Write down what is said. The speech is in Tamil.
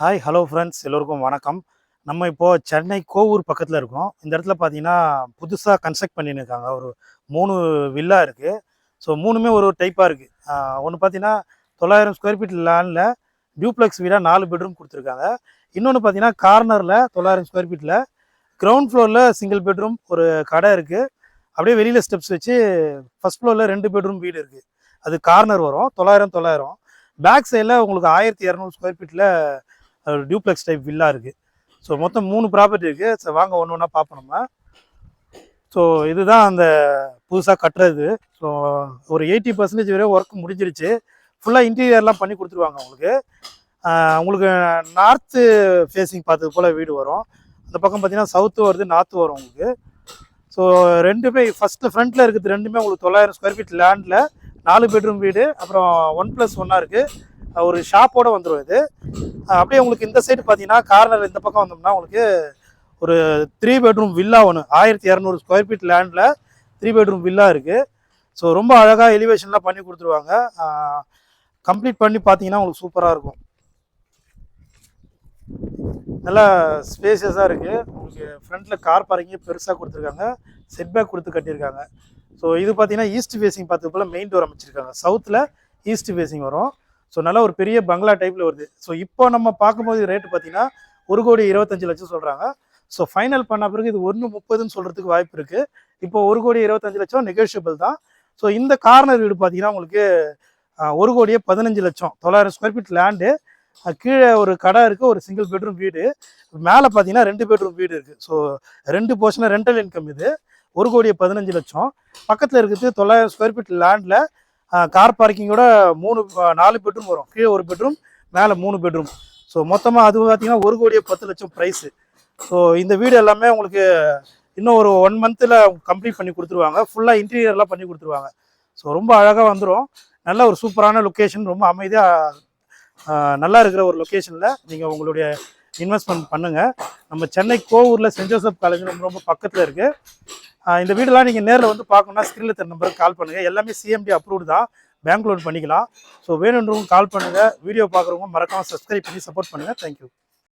ஹாய் ஹலோ ஃப்ரெண்ட்ஸ் எல்லோருக்கும் வணக்கம். நம்ம இப்போது சென்னை கோவூர் பக்கத்தில் இருக்கோம். இந்த இடத்துல பார்த்தீங்கன்னா புதுசாக கன்ஸ்ட்ரக்ட் பண்ணியிருக்காங்க. ஒரு மூணு வில்லா இருக்குது ஸோ மூணுமே ஒரு ஒரு டைப்பாக இருக்குது ஒன்று பார்த்தீங்கன்னா தொள்ளாயிரம் ஸ்கொயர் ஃபீட் லேண்டில் டியூப்ளெக்ஸ் வீடாக நாலு பெட்ரூம் கொடுத்துருக்காங்க. இன்னொன்று பார்த்தீங்கன்னா கார்னரில் தொள்ளாயிரம் ஸ்கொயர் ஃபீட்டில் கிரவுண்ட் ஃப்ளோரில் சிங்கிள் பெட்ரூம் ஒரு கடை இருக்குது அப்படியே வெளியில் ஸ்டெப்ஸ் வச்சு ஃபர்ஸ்ட் ஃப்ளோரில் ரெண்டு பெட்ரூம் வீடு இருக்குது அது கார்னர் வரும். தொள்ளாயிரம் தொள்ளாயிரம். பேக் சைடில் உங்களுக்கு ஆயிரத்தி இரநூறு ஸ்கொயர் ஃபீட்டில் டியூப்ளெக்ஸ் டைப் வில்லா இருக்குது ஸோ மொத்தம் மூணு ப்ராப்பர்ட்டி இருக்குது ஸோ வாங்க ஒன்று ஒன்றா பார்ப்போம் நம்ம. ஸோ இதுதான் அந்த புதுசாக கட்டுறது. ஸோ ஒரு எயிட்டி பர்சன்டேஜ் வரை ஒர்க் முடிஞ்சிருச்சு. ஃபுல்லாக இன்டீரியர்லாம் பண்ணி கொடுத்துருவாங்க உங்களுக்கு உங்களுக்கு நார்த்து ஃபேஸிங் பார்த்தது போல் வீடு வரும். அந்த பக்கம் பார்த்தீங்கன்னா சவுத்து வருது நார்த்து வரும் உங்களுக்கு. ஸோ ரெண்டுமே ஃபஸ்ட்டு ஃப்ரண்ட்டில் இருக்கிறது ரெண்டுமே உங்களுக்கு தொள்ளாயிரம் ஸ்கொயர் ஃபீட் லேண்டில் நாலு பெட்ரூம் வீடு அப்புறம் ஒன் ப்ளஸ் ஒன்னாக இருக்குது ஒரு ஷாப்போடு வந்துடும் இது. அப்படியே உங்களுக்கு இந்த சைடு பார்த்தீங்கன்னா கார்னர் இந்த பக்கம் வந்தோம்னா உங்களுக்கு ஒரு த்ரீ பெட்ரூம் வில்லா ஒன்று ஆயிரத்தி இரநூறு ஸ்கொயர் ஃபீட் லேண்டில் த்ரீ பெட்ரூம் வில்லா இருக்குது ஸோ ரொம்ப அழகாக எலிவேஷன்லாம் பண்ணி கொடுத்துருவாங்க. கம்ப்ளீட் பண்ணி பார்த்தீங்கன்னா உங்களுக்கு சூப்பராக இருக்கும். நல்லா ஸ்பேசியஸாக இருக்குது உங்களுக்கு ஃப்ரண்ட்டில் கார் பார்க்கிங்கே பெருசாக கொடுத்துருக்காங்க. செட்பேக் கொடுத்து கட்டியிருக்காங்க. ஸோ இது பார்த்தீங்கன்னா ஈஸ்ட் ஃபேஸிங் பார்த்து போல் மெயின் டோர் அமைச்சிருக்காங்க. சவுத்தில் ஈஸ்ட் ஃபேஸிங் வரும். ஸோ நல்லா ஒரு பெரிய பங்களா டைப்பில் வருது. ஸோ இப்போ நம்ம பார்க்கும்போது ரேட்டு பார்த்தீங்கன்னா ஒரு கோடி இருபத்தஞ்சு லட்சம் சொல்கிறாங்க ஸோ ஃபைனல் பண்ண பிறகு இது ஒன்று முப்பதுன்னு சொல்கிறதுக்கு வாய்ப்பு இருக்குது இப்போ ஒரு கோடி இருபத்தஞ்சு லட்சம் நெகோஷியபிள் தான். ஸோ இந்த கார்னர் வீடு பார்த்தீங்கன்னா உங்களுக்கு ஒரு கோடியே பதினஞ்சு லட்சம். தொள்ளாயிரம் ஸ்கொயர் ஃபீட் லேண்டு கீழே ஒரு கடை இருக்குது ஒரு சிங்கிள் பெட்ரூம் வீடு. மேலே பார்த்தீங்கன்னா ரெண்டு பெட்ரூம் வீடு இருக்குது ஸோ ரெண்டு போர்ஷனாக ரெண்டல் இன்கம் இது. ஒரு கோடியே பதினஞ்சு லட்சம். பக்கத்தில் இருக்கிறது தொள்ளாயிரம் ஸ்கொயர் ஃபீட் லேண்டில் கார் பார்க்கிங்கோட மூணு நாலு பெட்ரூம் வரும். கீழே ஒரு பெட்ரூம் மேலே மூணு பெட்ரூம் ஸோ மொத்தமாக அது பார்த்தீங்கன்னா ஒரு கோடியே பத்து லட்சம் ப்ரைஸு ஸோ இந்த வீடு எல்லாமே உங்களுக்கு இன்னும் ஒரு ஒன் மந்த்தில் கம்ப்ளீட் பண்ணி கொடுத்துருவாங்க. ஃபுல்லாக இன்டீரியர்லாம் பண்ணி கொடுத்துருவாங்க. ஸோ ரொம்ப அழகாக வந்துடும் நல்ல ஒரு சூப்பரான லொக்கேஷன் ரொம்ப அமைதியாக நல்லா இருக்கிற ஒரு லொக்கேஷனில் நீங்கள் உங்களுடைய இன்வெஸ்ட்மெண்ட் பண்ணுங்கள் நம்ம சென்னை கோவூரில் சென்ட் ஜோசப் காலேஜ் ரொம்ப ரொம்ப பக்கத்தில் இருக்குது இந்த வீடெல்லாம் நீங்கள் நேரில் வந்து பார்க்கணுன்னா ஸ்க்ரீனில் தர நம்பருக்கு கால் பண்ணுங்கள் எல்லாமே சிஎம்டி அப்ரூவ்டு தான். பேங்க் லோன் பண்ணிக்கலாம். ஸோ வேணுன்றவங்க கால் பண்ணுங்கள் வீடியோ பார்க்குறவங்க மறக்காமல் சப்ஸ்கிரைப் பண்ணி சப்போர்ட் பண்ணுங்கள் தேங்க்யூ